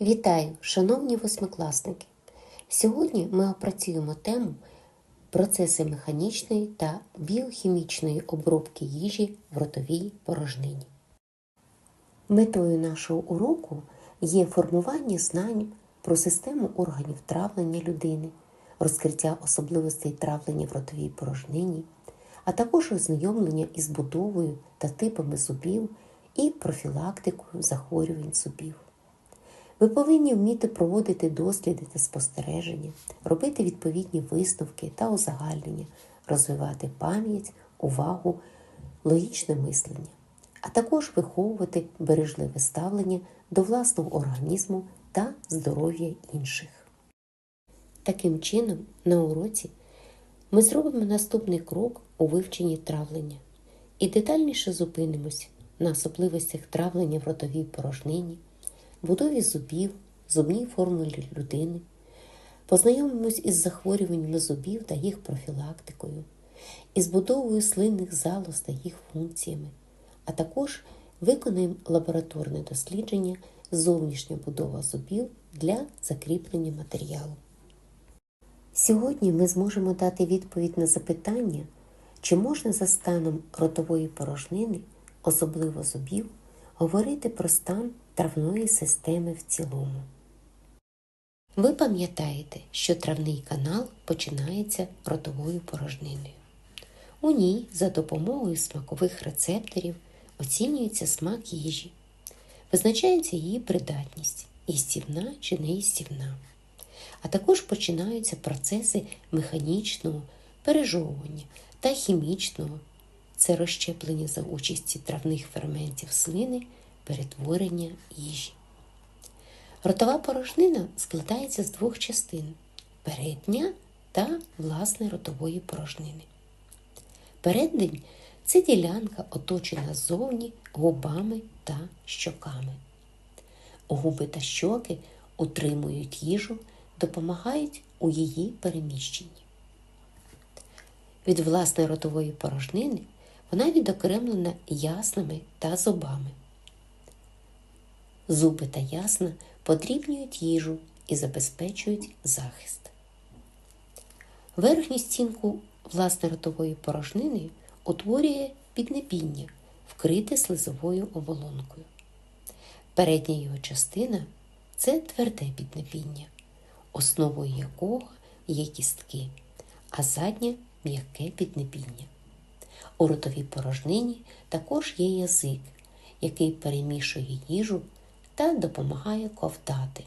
Вітаю, шановні восьмикласники! Сьогодні ми опрацюємо тему процеси механічної та біохімічної обробки їжі в ротовій порожнині. Метою нашого уроку є формування знань про систему органів травлення людини, розкриття особливостей травлення в ротовій порожнині, а також ознайомлення із будовою та типами зубів і профілактикою захворювань зубів. Ви повинні вміти проводити досліди та спостереження, робити відповідні висновки та узагальнення, розвивати пам'ять, увагу, логічне мислення, а також виховувати бережливе ставлення до власного організму та здоров'я інших. Таким чином, на уроці ми зробимо наступний крок у вивченні травлення і детальніше зупинимось на особливостях травлення в ротовій порожнині будові зубів, зубній формулі людини, познайомимось із захворюваннями зубів та їх профілактикою, із будовою слинних залоз та їх функціями, а також виконаємо лабораторне дослідження зовнішня будова зубів для закріплення матеріалу. Сьогодні ми зможемо дати відповідь на запитання, чи можна за станом ротової порожнини, особливо зубів, говорити про стан травної системи в цілому. Ви пам'ятаєте, що травний канал починається ротовою порожниною. У ній за допомогою смакових рецепторів оцінюється смак їжі, визначається її придатність їстівна чи неїстівна, а також починаються процеси механічного пережовування та хімічного це розщеплення за участі травних ферментів слини перетворення їжі. Ротова порожнина складається з двох частин передня та власне ротової порожнини. Переддень це ділянка, оточена ззовні губами та щоками. Губи та щоки утримують їжу, допомагають у її переміщенні. Від власної ротової порожнини вона відокремлена яснами та зубами. Зуби та ясна подрібнюють їжу і забезпечують захист. Верхню стінку власне ротової порожнини утворює піднебіння, вкрите слизовою оболонкою. Передня його частина це тверде піднебіння, основою якого є кістки, а заднє м'яке піднебіння. У ротовій порожнині також є язик, який перемішує їжу та допомагає ковтати,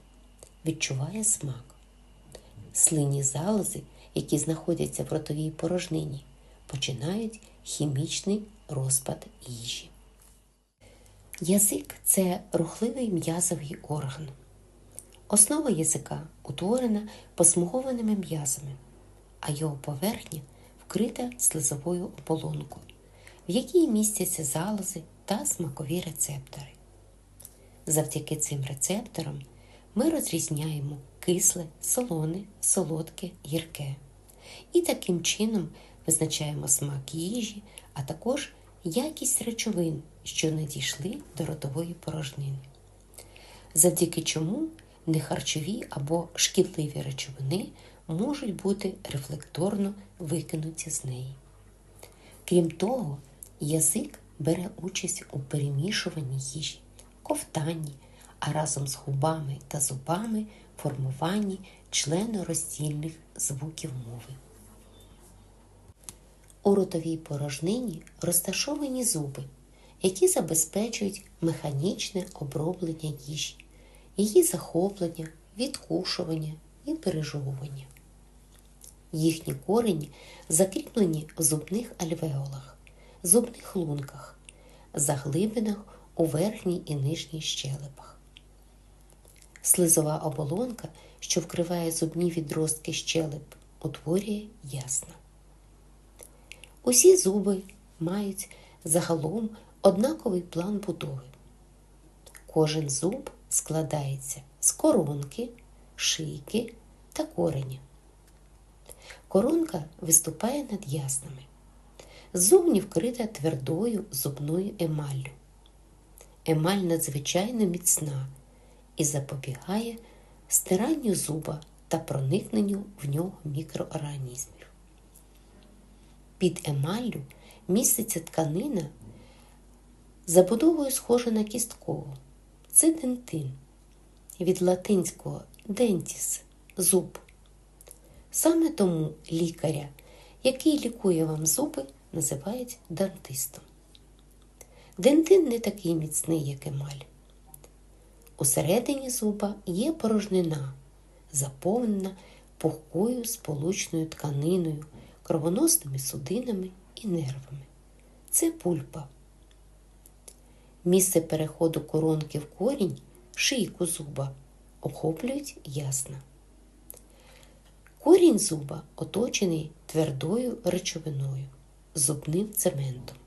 відчуває смак. Слинні залози, які знаходяться в ротовій порожнині, починають хімічний розпад їжі. Язик це рухливий м'язовий орган. Основа язика утворена посмугованими м'язами, а його поверхня вкрита слизовою оболонкою, в якій містяться залози та смакові рецептори. Завдяки цим рецепторам ми розрізняємо кисле, солоне, солодке, гірке. І таким чином визначаємо смак їжі, а також якість речовин, що надійшли до ротової порожнини. Завдяки чому нехарчові або шкідливі речовини можуть бути рефлекторно викинуті з неї. Крім того, язик бере участь у перемішуванні їжі ковтанні, а разом з губами та зубами формуванні членороздільних звуків мови. У ротовій порожнині розташовані зуби, які забезпечують механічне оброблення їжі, її захоплення, відкушування і пережовування. Їхні корені закріплені в зубних альвеолах, зубних лунках, заглибинах у верхній і нижній щелепах. Слизова оболонка, що вкриває зубні відростки щелеп, утворює ясна. Усі зуби мають загалом однаковий план будови. Кожен зуб складається з коронки, шийки та кореня. Коронка виступає над яснами. Ззовні вкрита твердою зубною емаллю. Емаль надзвичайно міцна і запобігає стиранню зуба та проникненню в нього мікроорганізмів. Під емаллю міститься тканина, забудовою схожа на кісткову. Це дентин від латинського дентіс зуб. Саме тому лікаря, який лікує вам зуби, називають дантистом. Дентин не такий міцний, як емаль. Усередині зуба є порожнина, заповнена пухкою сполучною тканиною, кровоносними судинами і нервами. Це пульпа. Місце переходу коронки в корінь, шийку зуба, охоплюють ясна. Корінь зуба оточений твердою речовиною, зубним цементом.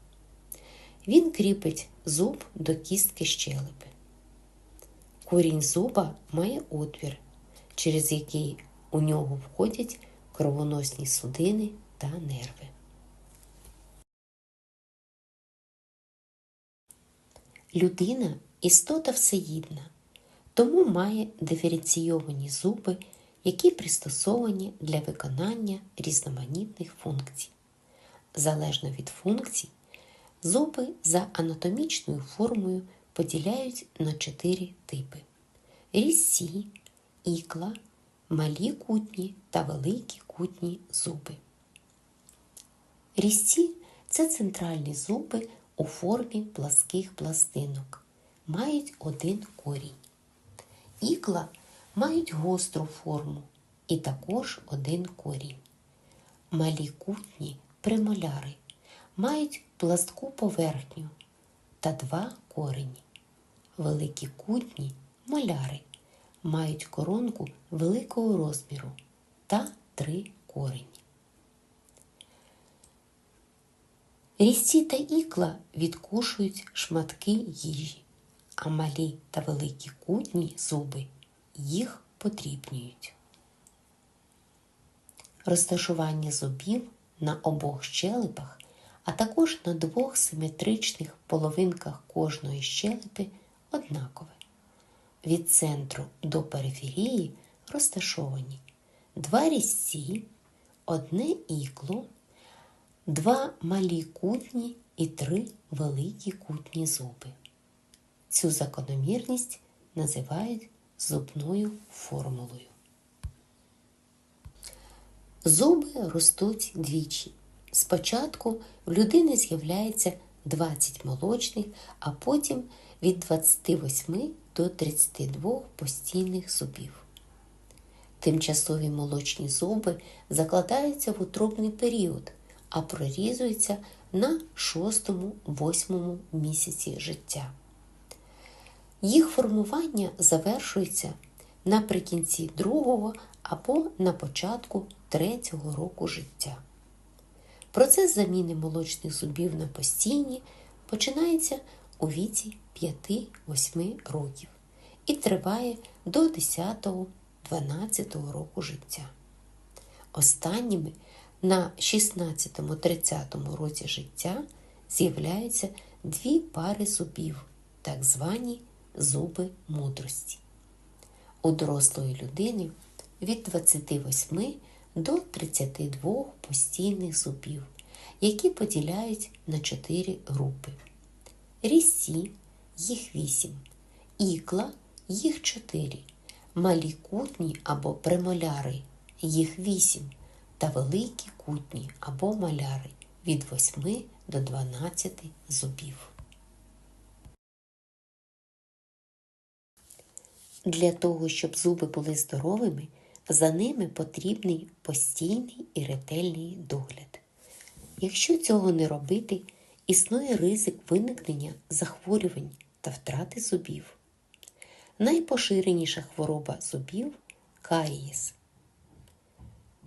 Він кріпить зуб до кістки щелепи. Корінь зуба має отвір, через який у нього входять кровоносні судини та нерви. Людина істота всеїдна, тому має диференційовані зуби, які пристосовані для виконання різноманітних функцій. Залежно від функцій, зуби за анатомічною формою поділяють на чотири типи: різці, ікла, малі кутні та великі кутні зуби. Різці це центральні зуби у формі пласких пластинок, мають один корінь. Ікла мають гостру форму і також один корінь. Малі кутні премоляри мають пластку поверхню та два корені. Великі кутні моляри мають коронку великого розміру та три корені. Різці та ікла відкушують шматки їжі, а малі та великі кутні зуби їх потрібнюють. Розташування зубів на обох щелепах, а також на двох симетричних половинках кожної щелепи однакове. Від центру до периферії розташовані два різці, одне ікло, два малі кутні і три великі кутні зуби. Цю закономірність називають зубною формулою. Зуби ростуть двічі. Спочатку в людини з'являється 20 молочних, а потім від 28 до 32 постійних зубів. Тимчасові молочні зуби закладаються в утробний період, а прорізуються на 6-8 місяці життя. Їх формування завершується наприкінці другого або на початку третього року життя. Процес заміни молочних зубів на постійні починається у віці 5-8 років і триває до 10-12 року життя. Останніми на 16-30 році життя з'являються дві пари зубів, так звані зуби мудрості. У дорослої людини від 28 до 32 постійних зубів, які поділяють на 4 групи. Різці їх 8, ікла їх 4, малі кутні або премоляри їх 8 та великі кутні або маляри від 8 до 12 зубів. Для того, щоб зуби були здоровими, за ними потрібний постійний і ретельний догляд. Якщо цього не робити, існує ризик виникнення захворювань та втрати зубів. Найпоширеніша хвороба зубів карієс.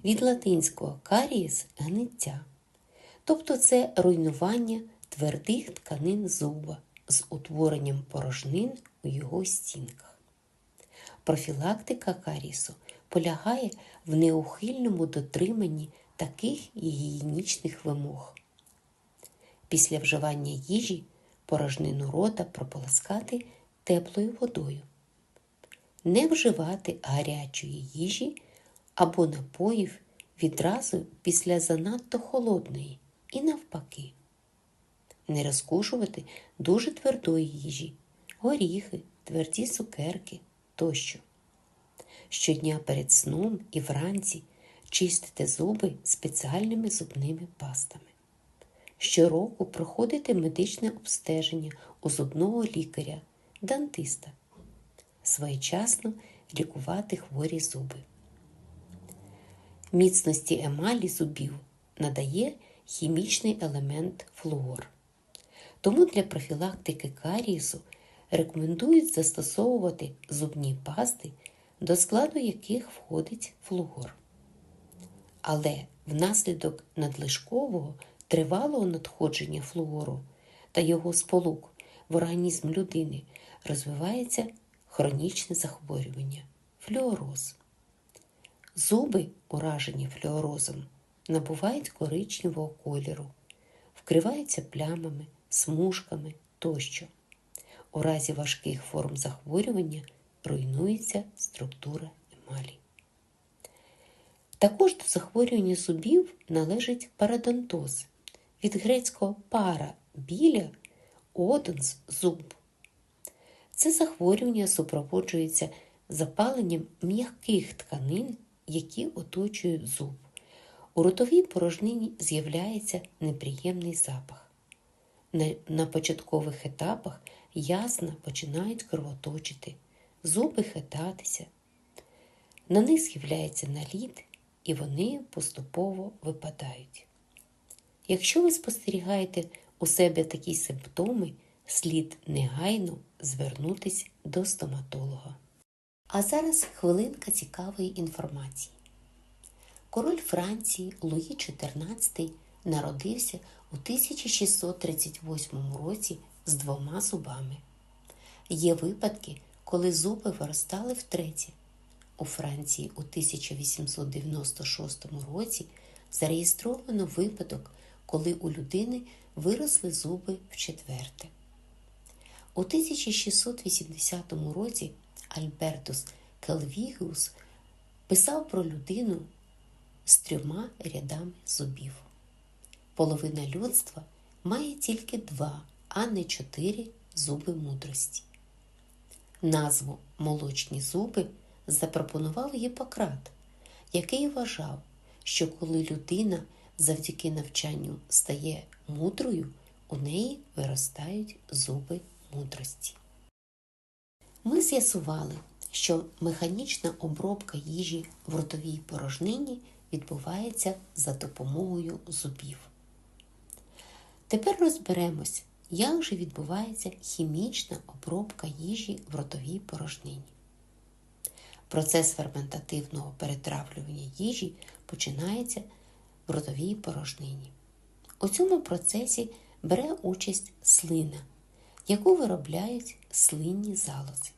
Від латинського карієс гниття. Тобто це руйнування твердих тканин зуба з утворенням порожнин у його стінках. Профілактика карісу полягає в неухильному дотриманні таких гігієнічних вимог. Після вживання їжі порожнину рота прополоскати теплою водою. Не вживати гарячої їжі або напоїв відразу після занадто холодної і навпаки. Не розкушувати дуже твердої їжі, горіхи, тверді цукерки тощо. Щодня перед сном і вранці чистити зуби спеціальними зубними пастами. Щороку проходити медичне обстеження у зубного лікаря, дантиста. Своєчасно лікувати хворі зуби. Міцності емалі зубів надає хімічний елемент флуор. Тому для профілактики карієсу рекомендують застосовувати зубні пасти, до складу яких входить флуор. Але внаслідок надлишкового тривалого надходження флуору та його сполук в організм людини розвивається хронічне захворювання флюороз. Зуби, уражені флюорозом, набувають коричневого кольору, вкриваються плямами, смужками тощо. У разі важких форм захворювання руйнується структура емалі. Також до захворювання зубів належить парадонтоз від грецького пара біля одонс зуб. Це захворювання супроводжується запаленням м'яких тканин, які оточують зуб. У ротовій порожнині з'являється неприємний запах. На, початкових етапах ясна починають кровоточити, зуби хитатися. На них з'являється наліт, і вони поступово випадають. Якщо ви спостерігаєте у себе такі симптоми, слід негайно звернутися до стоматолога. А зараз хвилинка цікавої інформації. Король Франції Луї XIV народився у 1638 році з двома зубами. Є випадки, коли зуби виростали втретє. У Франції у 1896 році зареєстровано випадок, коли у людини виросли зуби вчетверте. У 1680 році Альбертус Келвігіус писав про людину з трьома рядами зубів. Половина людства має тільки два, а не чотири зуби мудрості. Назву молочні зуби запропонував Гіппократ, який вважав, що коли людина завдяки навчанню стає мудрою, у неї виростають зуби мудрості. Ми з'ясували, що механічна обробка їжі в ротовій порожнині відбувається за допомогою зубів. Тепер розберемось, як же відбувається хімічна обробка їжі в ротовій порожнині. Процес ферментативного перетравлювання їжі починається в ротовій порожнині. У цьому процесі бере участь слина, яку виробляють слинні залози.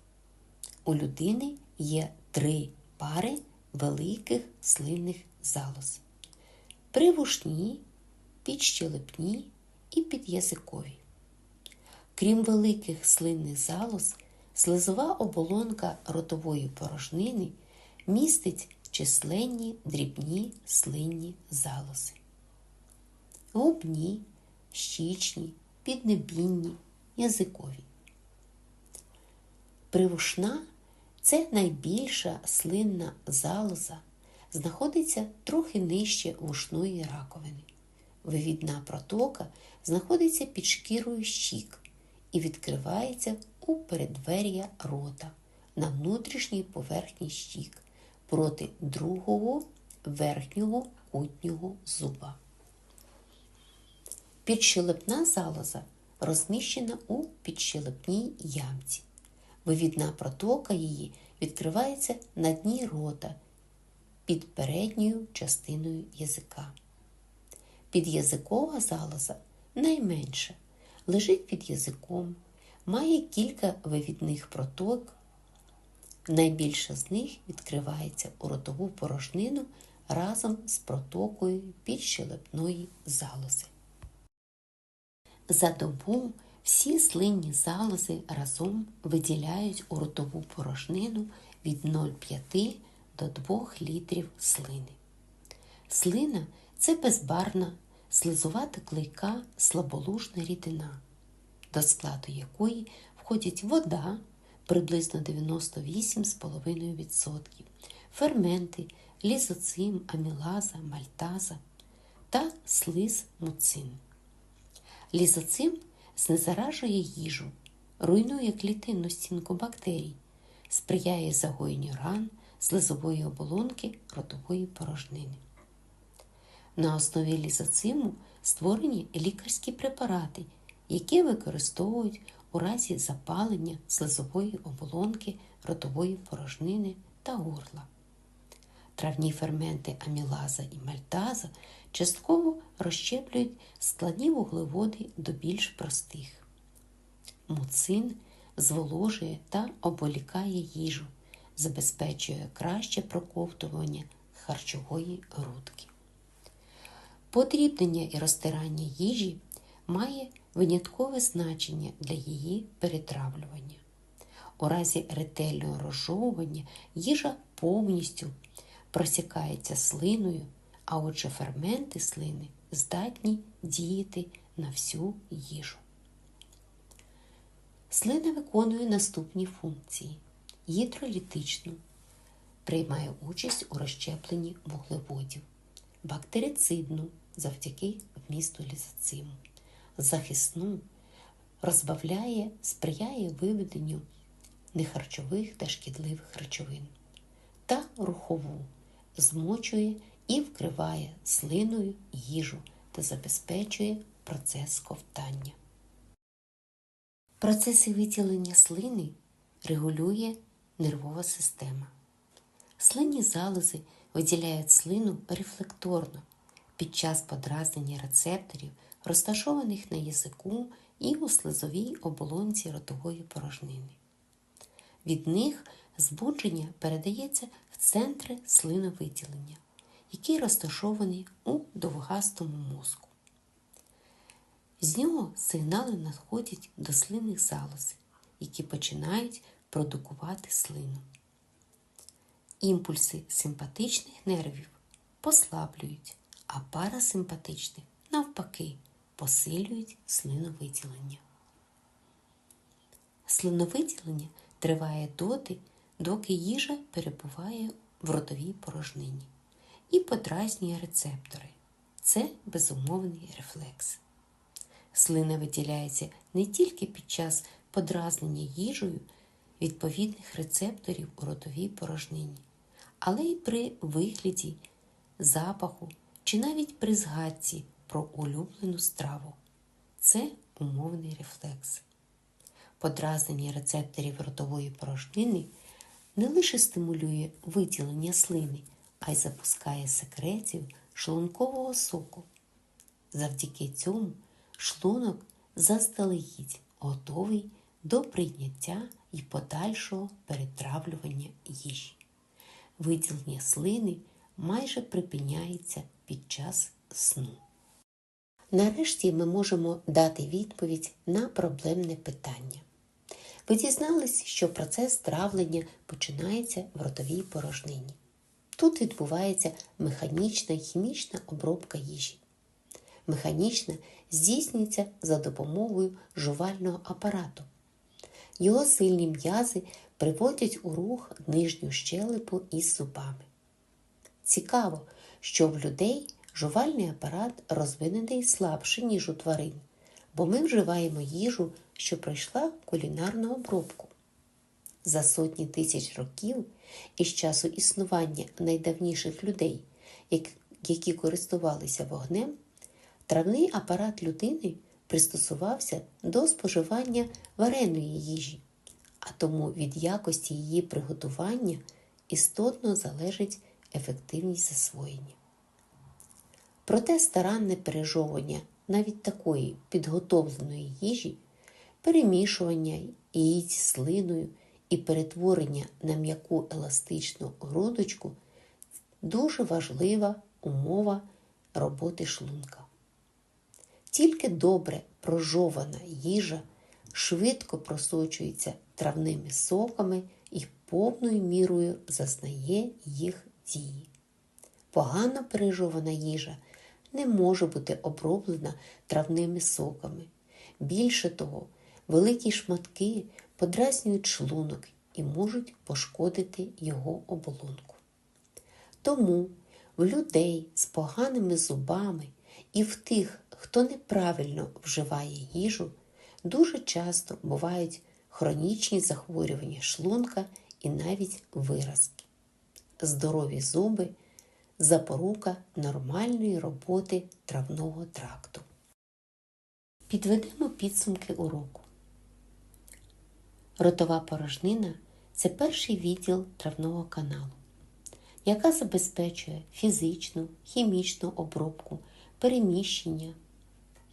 У людини є три пари великих слинних залоз привушні, підщелепні і підязикові. Крім великих слинних залоз, слизова оболонка ротової порожнини містить численні дрібні слинні залози. Губні, щічні, піднебінні, язикові. Привушна це найбільша слинна залоза, знаходиться трохи нижче вушної раковини. Вивідна протока знаходиться під шкірою щік і відкривається у передвер'я рота на внутрішній поверхні щік проти другого верхнього кутнього зуба. Підщелепна залоза розміщена у підщелепній ямці. Вивідна протока її відкривається на дні рота під передньою частиною язика. Підязикова залоза найменша, лежить під язиком, має кілька вивідних проток. Найбільша з них відкривається у ротову порожнину разом з протокою підщелепної залози. За добу всі слинні залози разом виділяють у ротову порожнину від 0,5 до 2 літрів слини. Слина це безбарна, слизувата клейка слаболужна рідина, до складу якої входять вода приблизно 98,5%, ферменти, лізоцим, амілаза, мальтаза та слиз муцин. Лізоцим знезаражує їжу, руйнує клітинну стінку бактерій, сприяє загоєнню ран, слизової оболонки ротової порожнини. На основі лізоциму створені лікарські препарати, які використовують у разі запалення слизової оболонки ротової порожнини та горла. Травні ферменти амілаза і мальтаза частково розщеплюють складні вуглеводи до більш простих. Муцин зволожує та оболікає їжу, забезпечує краще проковтування харчової грудки. Подрібнення і розтирання їжі має виняткове значення для її перетравлювання. У разі ретельного розжовування їжа повністю просікається слиною, а отже ферменти слини здатні діяти на всю їжу. Слина виконує наступні функції: гідролітичну, приймає участь у розщепленні вуглеводів, бактерицидну завдяки вмісту лізоциму, захисну, розбавляє, сприяє виведенню нехарчових та шкідливих речовин, та рухову, змочує і вкриває слиною їжу та забезпечує процес ковтання. Процеси виділення слини регулює нервова система. Слинні залози виділяють слину рефлекторно під час подразнення рецепторів, розташованих на язику і у слизовій оболонці ротової порожнини. Від них збудження передається в центри слиновиділення, який розташований у довгастому мозку. З нього сигнали надходять до слинних залоз, які починають продукувати слину. Імпульси симпатичних нервів послаблюють, а парасимпатичних, навпаки, посилюють слиновиділення. Слиновиділення триває доти, доки їжа перебуває в ротовій порожнині і подразнює рецептори. Це безумовний рефлекс. Слина виділяється не тільки під час подразнення їжею відповідних рецепторів у ротовій порожнині, але й при вигляді, запаху чи навіть при згадці про улюблену страву. Це умовний рефлекс. Подразнення рецепторів ротової порожнини не лише стимулює виділення слини, а й запускає секрецію шлункового соку. Завдяки цьому шлунок заздалегідь готовий до прийняття і подальшого перетравлювання їжі. Виділення слини майже припиняється під час сну. Нарешті ми можемо дати відповідь на проблемне питання. Ви дізнались, що процес травлення починається в ротовій порожнині. Тут відбувається механічна хімічна обробка їжі. Механічна здійснюється за допомогою жувального апарату. Його сильні м'язи приводять у рух нижню щелепу із зубами. Цікаво, що в людей жувальний апарат розвинений слабше, ніж у тварин, бо ми вживаємо їжу, що пройшла кулінарну обробку. За сотні тисяч років із часу існування найдавніших людей, які користувалися вогнем, травний апарат людини пристосувався до споживання вареної їжі, а тому від якості її приготування істотно залежить ефективність засвоєння. Проте старанне пережовування навіть такої підготовленої їжі, перемішування її зі слиною і перетворення на м'яку еластичну грудочку дуже важлива умова роботи шлунка. Тільки добре прожована їжа швидко просочується травними соками і повною мірою зазнає їх дії. Погано пережована їжа не може бути оброблена травними соками. Більше того, великі шматки подразнюють шлунок і можуть пошкодити його оболонку. Тому в людей з поганими зубами і в тих, хто неправильно вживає їжу, дуже часто бувають хронічні захворювання шлунка і навіть виразки. Здорові зуби запорука нормальної роботи травного тракту. Підведемо підсумки уроку. Ротова порожнина це перший відділ травного каналу, яка забезпечує фізичну, хімічну обробку, переміщення,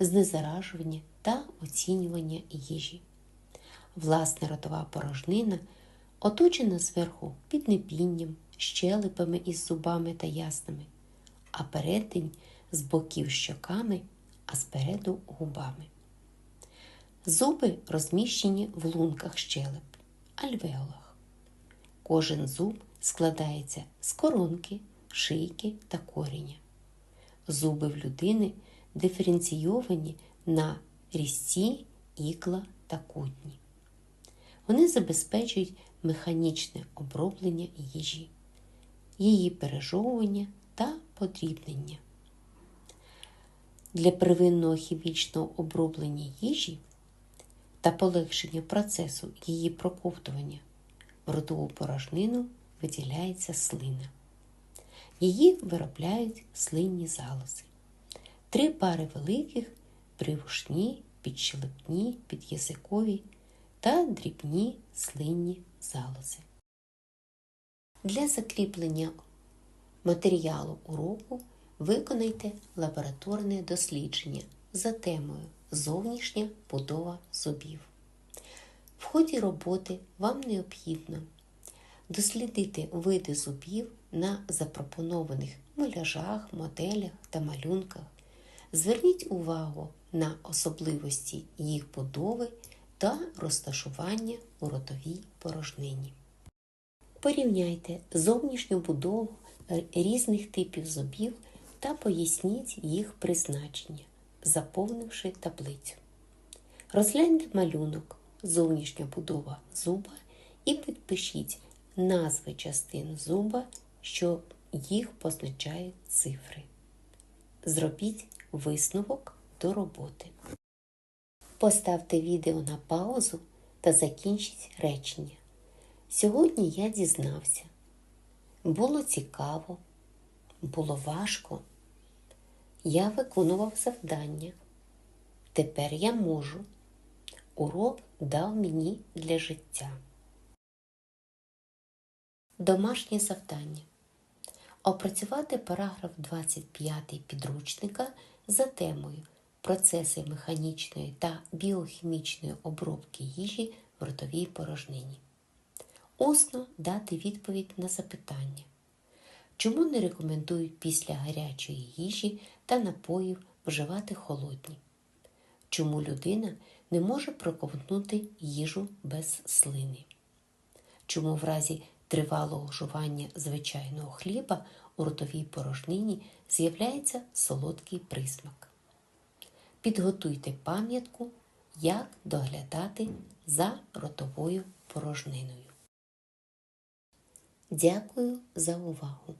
знезаражування та оцінювання їжі. Власне ротова порожнина оточена зверху піднебінням, щелепами із зубами та яснами, а передень з боків щоками, а спереду губами. Зуби розміщені в лунках щелеп, альвеолах. Кожен зуб складається з коронки, шийки та коріння. Зуби в людини диференційовані на різці, ікла та кутні. Вони забезпечують механічне оброблення їжі, її пережовування та подрібнення. Для первинного хімічного оброблення їжі та полегшення процесу її проковтування в ротову порожнину виділяється слина. Її виробляють слинні залози. Три пари великих привушні, підщелепні, під'язикові та дрібні слинні залози. Для закріплення матеріалу уроку виконайте лабораторне дослідження за темою Зовнішня будова зубів. В ході роботи вам необхідно дослідити види зубів на запропонованих муляжах, моделях та малюнках. Зверніть увагу на особливості їх будови та розташування у ротовій порожнині. Порівняйте зовнішню будову різних типів зубів та поясніть їх призначення, заповнивши таблицю. Розгляньте малюнок, зовнішня будова зуба і підпишіть назви частин зуба, що їх позначають цифри. Зробіть висновок до роботи. Поставте відео на паузу та закінчіть речення. Сьогодні я дізнався. Було цікаво, було важко. Я виконував завдання. Тепер я можу. Урок дав мені для життя. Домашнє завдання. Опрацювати параграф 25 підручника за темою процеси механічної та біохімічної обробки їжі в ротовій порожнині. Усно дати відповідь на запитання, чому не рекомендують після гарячої їжі та напоїв вживати холодні? Чому людина не може проковтнути їжу без слини? Чому в разі тривалого жування звичайного хліба у ротовій порожнині з'являється солодкий присмак? Підготуйте пам'ятку, як доглядати за ротовою порожниною. Дякую за увагу!